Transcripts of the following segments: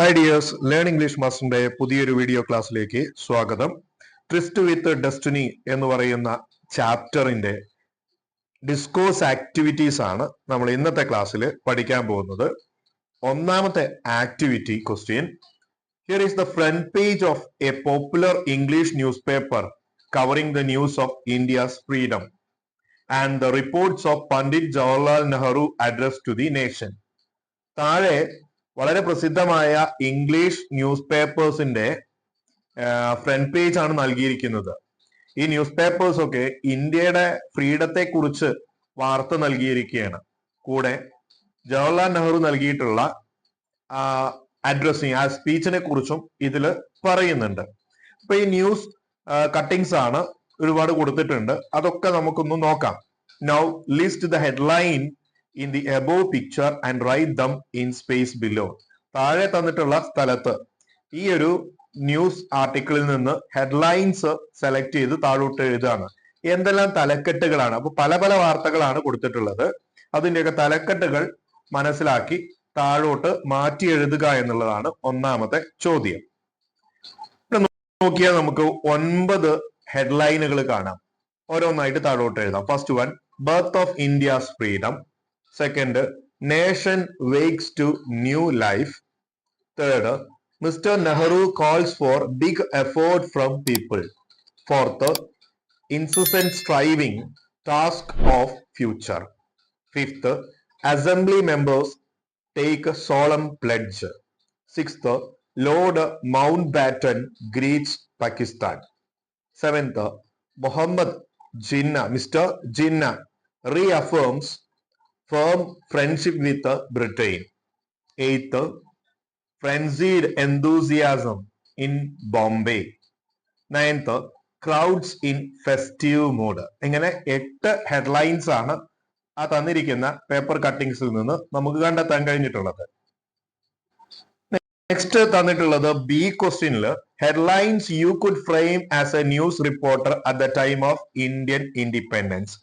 Hi dears learn English മാസ്റ്ററിന്റെ പുതിയൊരു video ക്ലാസ്സിലേക്ക് സ്വാഗതം. ട്രിസ്റ്റ് വിത്ത് ഡെസ്റ്റിനി എന്ന് പറയുന്ന ചാപ്റ്ററിന്റെ ഡിസ്കോസ് ആക്ടിവിറ്റീസ് ആണ് നമ്മൾ ഇന്നത്തെ ക്ലാസ്സിൽ പഠിക്കാൻ പോകുന്നത്. ഒന്നാമത്തെ activity question here is the front page of a popular English news paper covering the news of India's freedom and the reports of Pandit Jawaharlal Nehru address to the nation താഴെ വളരെ പ്രസിദ്ധമായ ഇംഗ്ലീഷ് ന്യൂസ് പേപ്പേഴ്സിന്റെ front page ആണ് നൽകിയിരിക്കുന്നത്. ഈ news papers ഒക്കെ ഇന്ത്യയുടെ ഫ്രീഡത്തെ കുറിച്ച് വാർത്ത നൽകിയിരിക്കുകയാണ്. കൂടെ ജവഹർലാൽ നെഹ്റു നൽകിയിട്ടുള്ള അഡ്രസ്സിങ് ആ സ്പീച്ചിനെ കുറിച്ചും ഇതിൽ പറയുന്നുണ്ട്. അപ്പൊ ഈ ന്യൂസ് കട്ടിങ്സ് ആണ് ഒരുപാട് കൊടുത്തിട്ടുണ്ട്. അതൊക്കെ നമുക്കൊന്ന് നോക്കാം. Now list the headline in the above picture and write them in space below താഴെ തന്നിട്ടുള്ള സ്ഥലത്ത് ഈ ഒരു ന്യൂസ് ആർട്ടിക്കിളിൽ നിന്ന് ഹെഡ്ലൈൻസ് സെലക്ട് ചെയ്ത് താഴോട്ട് എഴുതുകയാണ്. എന്തെല്ലാം തലക്കെട്ടുകളാണ്? അപ്പൊ പല പല വാർത്തകളാണ് കൊടുത്തിട്ടുള്ളത്. അതിന്റെയൊക്കെ തലക്കെട്ടുകൾ മനസ്സിലാക്കി താഴോട്ട് മാറ്റി എഴുതുക എന്നുള്ളതാണ് ഒന്നാമത്തെ ചോദ്യം. നോക്കിയാൽ നമുക്ക് ഒൻപത് ഹെഡ്ലൈനുകൾ കാണാം. ഓരോന്നായിട്ട് താഴോട്ട് എഴുതാം. First one birth of India's freedom second nation wakes to new life third mister Nehru calls for big effort from people fourth incessant striving task of future fifth assembly members take solemn solemn sixth lord mount Mountbatten greets Pakistan Seventh, Muhammad Jinnah mister Jinnah reaffirms firm friendship with Britain eighth frenzied enthusiasm in Bombay ninth crowds in festive mood. ഇങ്ങനെ എട്ട് headlines ആണ് ആ തന്നിരിക്കുന്ന paper കട്ടിങ്സിൽ നിന്ന് നമുക്ക് കണ്ടെത്താൻ കഴിഞ്ഞിട്ടുള്ളത്. Next തന്നിട്ടുള്ളത് ബി ക്വസ്റ്റ്യനിൽ headlines you could frame as a news reporter at the time of Indian independence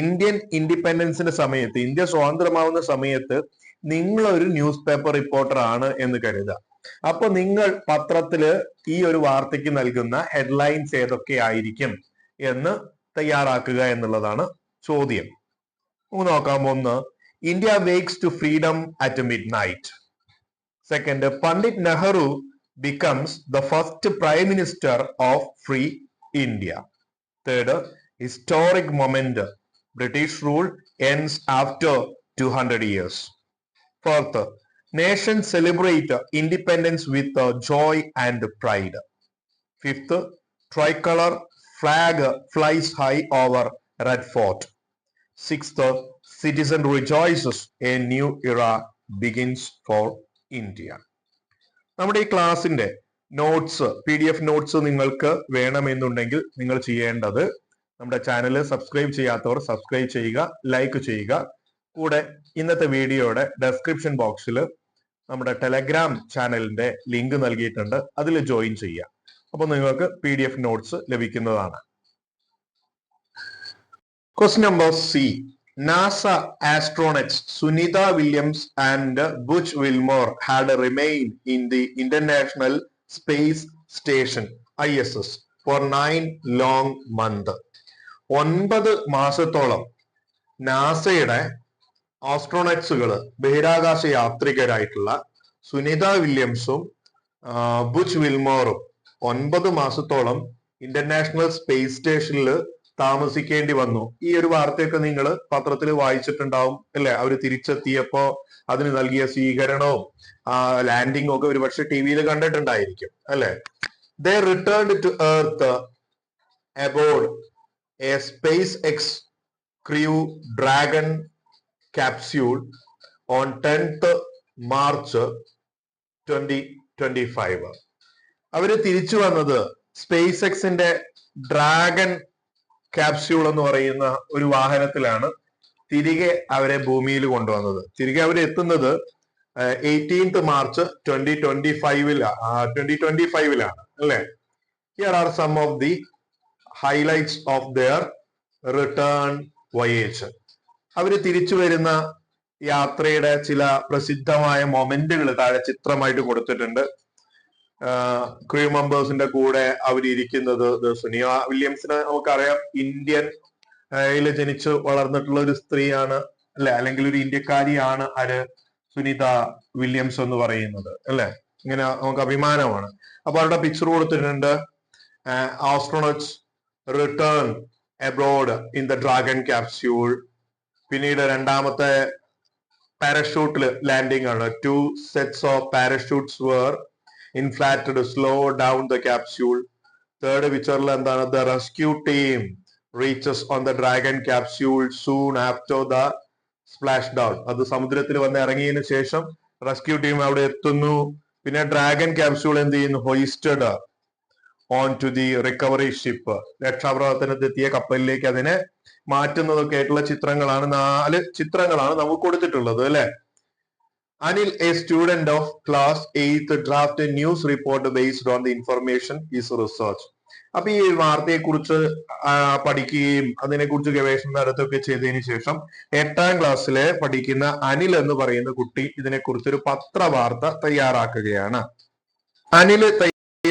Indian ഇൻഡിപെൻഡൻസിന്റെ സമയത്ത് ഇന്ത്യ സ്വതന്ത്രമാവുന്ന സമയത്ത് നിങ്ങൾ ഒരു ന്യൂസ് പേപ്പർ റിപ്പോർട്ടർ ആണ് എന്ന് കരുതുക. അപ്പൊ നിങ്ങൾ പത്രത്തിൽ ഈ ഒരു വാർത്തയ്ക്ക് നൽകുന്ന ഹെഡ്ലൈൻസ് ഏതൊക്കെ ആയിരിക്കും എന്ന് തയ്യാറാക്കുക എന്നുള്ളതാണ് ചോദ്യം. നമുക്ക് നോക്കാം. ഒന്ന് India wakes to freedom at midnight second Pandit Nehru becomes the first prime minister of free India third historic moment British rule ends after 200 years. Fourth, nation celebrate independence with uh, joy and pride. Fifth, tricolor flag flies high over Red Fort. Sixth, citizen rejoices a new era begins for India. നമ്മുടെ ഈ ക്ലാസിന്റെ notes P D F notes നിങ്ങൾക്ക് വേണമെന്നുണ്ടെങ്കിൽ നിങ്ങൾ ചെയ്യേണ്ടത് നമ്മുടെ channel subscribe ചെയ്യാത്തവർ subscribe ചെയ്യുക ലൈക്ക് ചെയ്യുക. കൂടെ ഇന്നത്തെ വീഡിയോയുടെ ഡെസ്ക്രിപ്ഷൻ ബോക്സിൽ നമ്മുടെ ടെലഗ്രാം ചാനലിന്റെ ലിങ്ക് നൽകിയിട്ടുണ്ട്. അതിൽ ജോയിൻ ചെയ്യുക. അപ്പോൾ നിങ്ങൾക്ക് പി ഡി എഫ് നോട്ട്സ് ലഭിക്കുന്നതാണ്. Question number C NASA astronauts Sunita Williams and Butch Wilmore had remain in the International Space Station I S S for nine long month ഒൻപത് മാസത്തോളം നാസയുടെ ആസ്ട്രോണറ്റ്സുകൾ ബഹിരാകാശ യാത്രികരായിട്ടുള്ള സുനിത വില്യംസും ബുച്ച് വിൽമോറും ഒൻപത് മാസത്തോളം ഇന്റർനാഷണൽ സ്പേസ് സ്റ്റേഷനിൽ താമസിക്കേണ്ടി വന്നു. ഈ ഒരു വാർത്തയൊക്കെ നിങ്ങൾ പത്രത്തിൽ വായിച്ചിട്ടുണ്ടാവും അല്ലെ? അവർ തിരിച്ചെത്തിയപ്പോ അതിന് നൽകിയ സ്വീകരണവും ലാൻഡിങ്ങും ഒക്കെ ഒരുപക്ഷെ ടി വിയിൽ കണ്ടിട്ടുണ്ടായിരിക്കും അല്ലെ? They return to earth aboard a SpaceX Crew Dragon capsule on 10th March 2025. അവർ തിരിച്ചു വന്നത് സ്പേസ് എക്സിന്റെ ഡ്രാഗൺ ക്യാപ്സ്യൂൾ എന്ന് പറയുന്ന ഒരു വാഹനത്തിലാണ് തിരികെ അവരെ ഭൂമിയിൽ കൊണ്ടുവന്നത് തിരികെ അവർ എത്തുന്നത് എയ്റ്റീൻത് മാർച്ച് ട്വന്റി ട്വന്റി ഫൈവിലാണ് ട്വന്റി ട്വന്റി ഫൈവിലാണ് അല്ലെ here are some of the highlights of their return voyage അവർ തിരിച്ചു വരുന്ന യാത്രയുടെ ചില പ്രസിദ്ധമായ മൊമെന്റുകൾ താഴെ ചിത്രമായിട്ട് കൊടുത്തിട്ടുണ്ട്. ക്രൂ മെമ്പേഴ്സിന്റെ കൂടെ അവരിയ്ക്കുന്നത് സുനിയ വില്യംസിനെ നമുക്കറിയാം. ഇന്ത്യൻ യിൽ ജനിച്ച് വളർന്നിട്ടുള്ള ഒരു സ്ത്രീയാണ് അല്ലെ? അല്ലെങ്കിൽ ഒരു ഇന്ത്യക്കാരിയാണ് ആര്? സുനിത വില്യംസ് എന്ന് പറയുന്നത് അല്ലെ? ഇങ്ങനെ നമുക്ക് അഭിമാനമാണ്. അപ്പൊ അവരുടെ പിക്ചർ കൊടുത്തിട്ടുണ്ട്. Astronauts return abroad in the Dragon capsule പിന്നീട് രണ്ടാമത്തെ പാരഷൂട്ടിൽ ലാൻഡിംഗ് ആണ്. Two sets of parachutes were inflated slow down the capsule third പിക്ചറിൽ എന്താണ്? The rescue team reaches on the Dragon capsule soon after the splash down അത് സമുദ്രത്തിൽ വന്ന് ഇറങ്ങിയതിനു ശേഷം റെസ്ക്യൂ ടീം അവിടെ എത്തുന്നു. പിന്നെ ഡ്രാഗൺ ക്യാപ്സ്യൂൾ എന്ത് ചെയ്യുന്നു? Hoisted on to the recovery ship രക്ഷാപ്രവർത്തനത്തെത്തിയ കപ്പലിലേക്ക് അതിനെ മാറ്റുന്നതൊക്കെ ആയിട്ടുള്ള ചിത്രങ്ങളാണ് നാല് ചിത്രങ്ങളാണ് നമുക്ക് കൊടുത്തിട്ടുള്ളത് അല്ലെ? Anil a student of class eighth draft news report based on the information is research അപ്പൊ ഈ വാർത്തയെ കുറിച്ച് പഠിക്കുകയും അതിനെക്കുറിച്ച് ഗവേഷണം നടത്തുകയൊക്കെ ചെയ്തതിനു ശേഷം എട്ടാം ക്ലാസ്സിലെ പഠിക്കുന്ന അനിൽ എന്ന് പറയുന്ന കുട്ടി ഇതിനെക്കുറിച്ച് ഒരു പത്രവാർത്ത തയ്യാറാക്കുകയാണ്. അനിൽ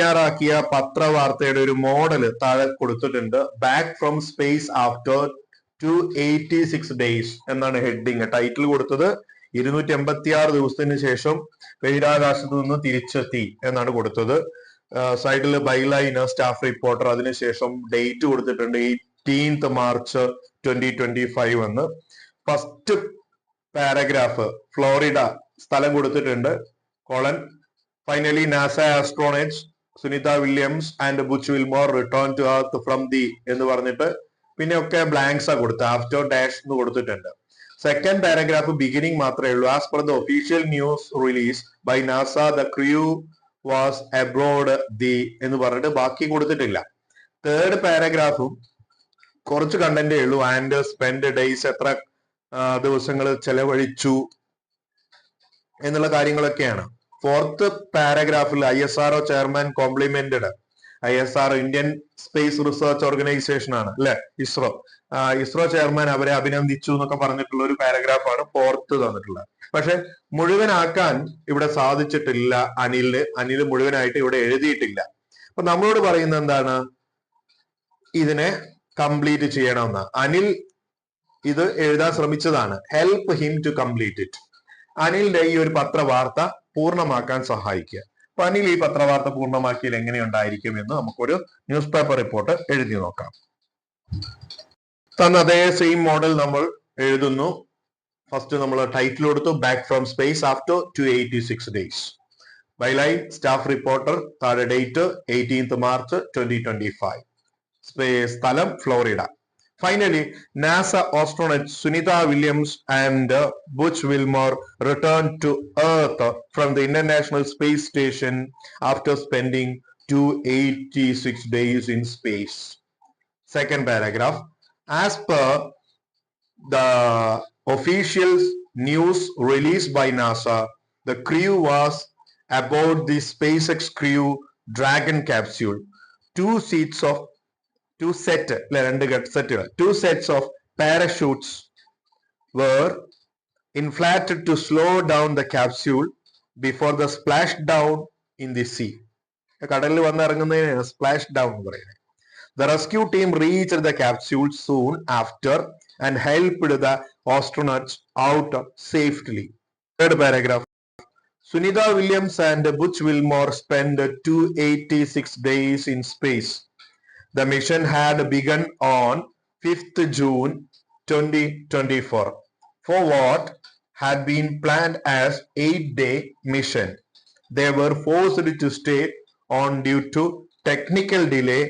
തയ്യാറാക്കിയ പത്രവാർത്തയുടെ ഒരു മോഡൽ താഴെ കൊടുത്തിട്ടുണ്ട്. Back from space after two eighty six days എന്നാണ് ഹെഡിങ്. ടൈറ്റിൽ കൊടുത്തത് ഇരുന്നൂറ്റി എൺപത്തി ആറ് ദിവസത്തിന് ശേഷം ബഹിരാകാശത്ത് നിന്ന് തിരിച്ചെത്തി എന്നാണ് കൊടുത്തത്. സൈഡിൽ ബൈലൈന് സ്റ്റാഫ് റിപ്പോർട്ടർ അതിനുശേഷം ഡേറ്റ് കൊടുത്തിട്ടുണ്ട് eighteenth March twenty twenty five എന്ന്. ഫസ്റ്റ് പാരഗ്രാഫ് ഫ്ലോറിഡ സ്ഥലം കൊടുത്തിട്ടുണ്ട്. Colon finally NASA astronauts Sunita Williams and Butch Wilmore return to earth from the എന്ന് പറഞ്ഞിട്ട് പിന്നെ ഒക്കെ ബ്ലാങ്ക്സ് ആ കൊടുത്ത് ആഫ്റ്റർ ഡാഷ് എന്ന് കൊടുത്തിട്ടുണ്ട്. സെക്കൻഡ് പാരഗ്രാഫ് ബിഗിനിങ് മാത്രമേ ഉള്ളൂ. As per the official news release by NASA the crew was abroad the എന്ന് പറഞ്ഞിട്ട് ബാക്കി കൊടുത്തിട്ടില്ല. തേർഡ് പാരഗ്രാഫും കുറച്ച് കണ്ടന്റേ ഉള്ളൂ. ആൻഡ് സ്പെൻഡ് ഡേയ്സ് എത്ര ദിവസങ്ങൾ ചെലവഴിച്ചു എന്നുള്ള കാര്യങ്ങളൊക്കെയാണ്. Fourth പാരഗ്രാഫിൽ I S R O chairman complimented. I S R Indian Space Research Organisation ആണ് അല്ലെ? ഇസ്രോ. ഇസ്രോ ചെയർമാൻ അവരെ അഭിനന്ദിച്ചു എന്നൊക്കെ പറഞ്ഞിട്ടുള്ള ഒരു പാരഗ്രാഫാണ് ഫോർത്ത് തന്നിട്ടുള്ളത്. പക്ഷെ മുഴുവനാക്കാൻ ഇവിടെ സാധിച്ചിട്ടില്ല അനിലിന് അനിൽ മുഴുവനായിട്ട് ഇവിടെ എഴുതിയിട്ടില്ല. അപ്പൊ നമ്മളോട് പറയുന്നത് എന്താണ്? ഇതിനെ കംപ്ലീറ്റ് ചെയ്യണമെന്ന് അനിൽ ഇത് എഴുതാൻ ശ്രമിച്ചതാണ്. Help him to complete it അനിലിന്റെ ഈ ഒരു പത്രവാർത്ത പൂർണമാക്കാൻ സഹായിക്കുക. അപ്പൊ അനിൽ ഈ പത്രവാർത്ത പൂർണമാക്കിയാൽ എങ്ങനെയുണ്ടായിരിക്കും എന്ന് നമുക്കൊരു ന്യൂസ് പേപ്പർ റിപ്പോർട്ട് എഴുതി നോക്കാം. തന്ന അതേ സെയിം മോഡൽ നമ്മൾ എഴുതുന്നു. ഫസ്റ്റ് നമ്മൾ ടൈറ്റിൽ കൊടുത്തു back from space after two eighty six days byline staff reporter താഴെ date eighteenth March twenty twenty five സ്ഥലം Florida Finally, NASA astronauts Sunita Williams and uh, Butch Wilmore returned to Earth from the International Space Station after spending 286 days in space. Second paragraph. As per the official news released by NASA, the crew was aboard the SpaceX crew Dragon capsule. Two seats of two set അല്ലെ രണ്ട് സെറ്റുകൾ two sets of parachutes were inflated to slow down the capsule before the splashdown in the sea. കടലിൽ വന്നിറങ്ങുന്നതിനാണ് splash down പറയുന്നത് The rescue team reached the capsule soon after and helped the astronauts out safely. Third paragraph. Sunita Williams and Butch Wilmore spent 286 days in space. The mission had begun on 5th June 2024 for what had been planned as eight-day mission. They were forced to stay on due to technical delay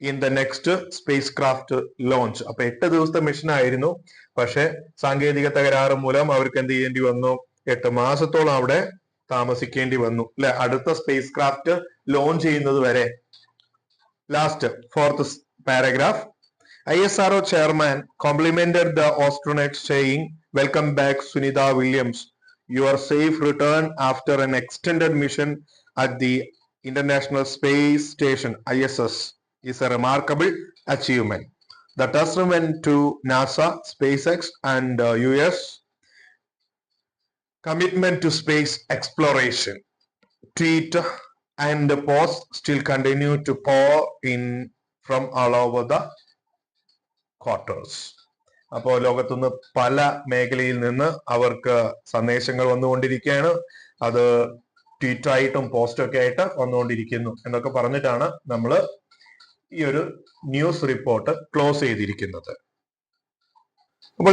in the next spacecraft launch അപ്പൊ എട്ട് ദിവസത്തെ mission ആയിരുന്നു. പക്ഷെ സാങ്കേതിക തകരാറ് മൂലം അവർക്ക് എന്ത് ചെയ്യേണ്ടി വന്നു? എട്ട് മാസത്തോളം അവിടെ താമസിക്കേണ്ടി വന്നു. അല്ലെ? അടുത്ത സ്പേസ് ക്രാഫ്റ്റ് ലോഞ്ച് ചെയ്യുന്നത് വരെ. Last fourth paragraph I S R O chairman complimented the astronaut saying welcome back Sunita Williams your safe return after an extended mission at the International Space Station I S S is a remarkable achievement. The test went to NASA, SpaceX, and uh, US commitment to space exploration. Tweet and the pores still continue to pour in from all over the quarters. അപ്പോൾ ലോകത്തുനിന്ന് പല മേഖലയിൽ നിന്ന് അവർക്ക് സന്ദേശങ്ങൾ വന്നുകൊണ്ടിരിക്കുകയാണ് അത് ട്വീറ്റായിട്ടും പോസ്റ്റും ഒക്കെ ആയിട്ട് വന്നുകൊണ്ടിരിക്കുന്നു എന്നൊക്കെ പറഞ്ഞിട്ടാണ് നമ്മൾ ഈ ഒരു ന്യൂസ് റിപ്പോർട്ട് ക്ലോസ് ചെയ്തിരിക്കുന്നത് അപ്പോൾ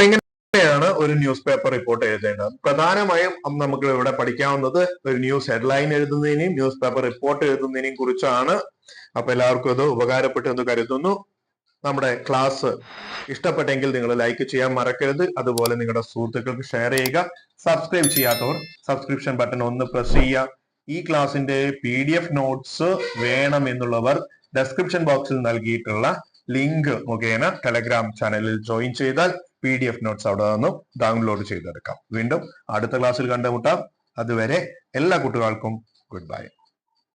ഇങ്ങനെയാണ് ഒരു ന്യൂസ് പേപ്പർ റിപ്പോർട്ട് എഴുതേണ്ടത്. പ്രധാനമായും നമുക്ക് ഇവിടെ പഠിക്കാവുന്നത് ഒരു ന്യൂസ് ഹെഡ്ലൈൻ എഴുതുന്നതിനെയും ന്യൂസ് പേപ്പർ റിപ്പോർട്ട് എഴുതുന്നതിനെയും കുറിച്ചാണ്. അപ്പൊ എല്ലാവർക്കും അത് ഉപകാരപ്പെട്ടു എന്ന് കരുതുന്നു. നമ്മുടെ ക്ലാസ് ഇഷ്ടപ്പെട്ടെങ്കിൽ നിങ്ങൾ ലൈക്ക് ചെയ്യാൻ മറക്കരുത്. അതുപോലെ നിങ്ങളുടെ സുഹൃത്തുക്കൾക്ക് ഷെയർ ചെയ്യുക. സബ്സ്ക്രൈബ് ചെയ്യാത്തവർ സബ്സ്ക്രിപ്ഷൻ ബട്ടൺ ഒന്ന് പ്രസ് ചെയ്യുക. ഈ ക്ലാസിന്റെ പി ഡി എഫ് നോട്ട്സ് വേണം എന്നുള്ളവർ ഡെസ്ക്രിപ്ഷൻ ബോക്സിൽ നൽകിയിട്ടുള്ള ലിങ്ക് മുഖേന ടെലഗ്രാം ചാനലിൽ ജോയിൻ ചെയ്താൽ പി ഡി എഫ് നോട്ട്സ് അവിടെ നിന്നും ഡൗൺലോഡ് ചെയ്തെടുക്കാം. വീണ്ടും അടുത്ത ക്ലാസ്സിൽ കണ്ടുമുട്ടാം. അതുവരെ എല്ലാ കുട്ടികൾക്കും ഗുഡ് ബൈ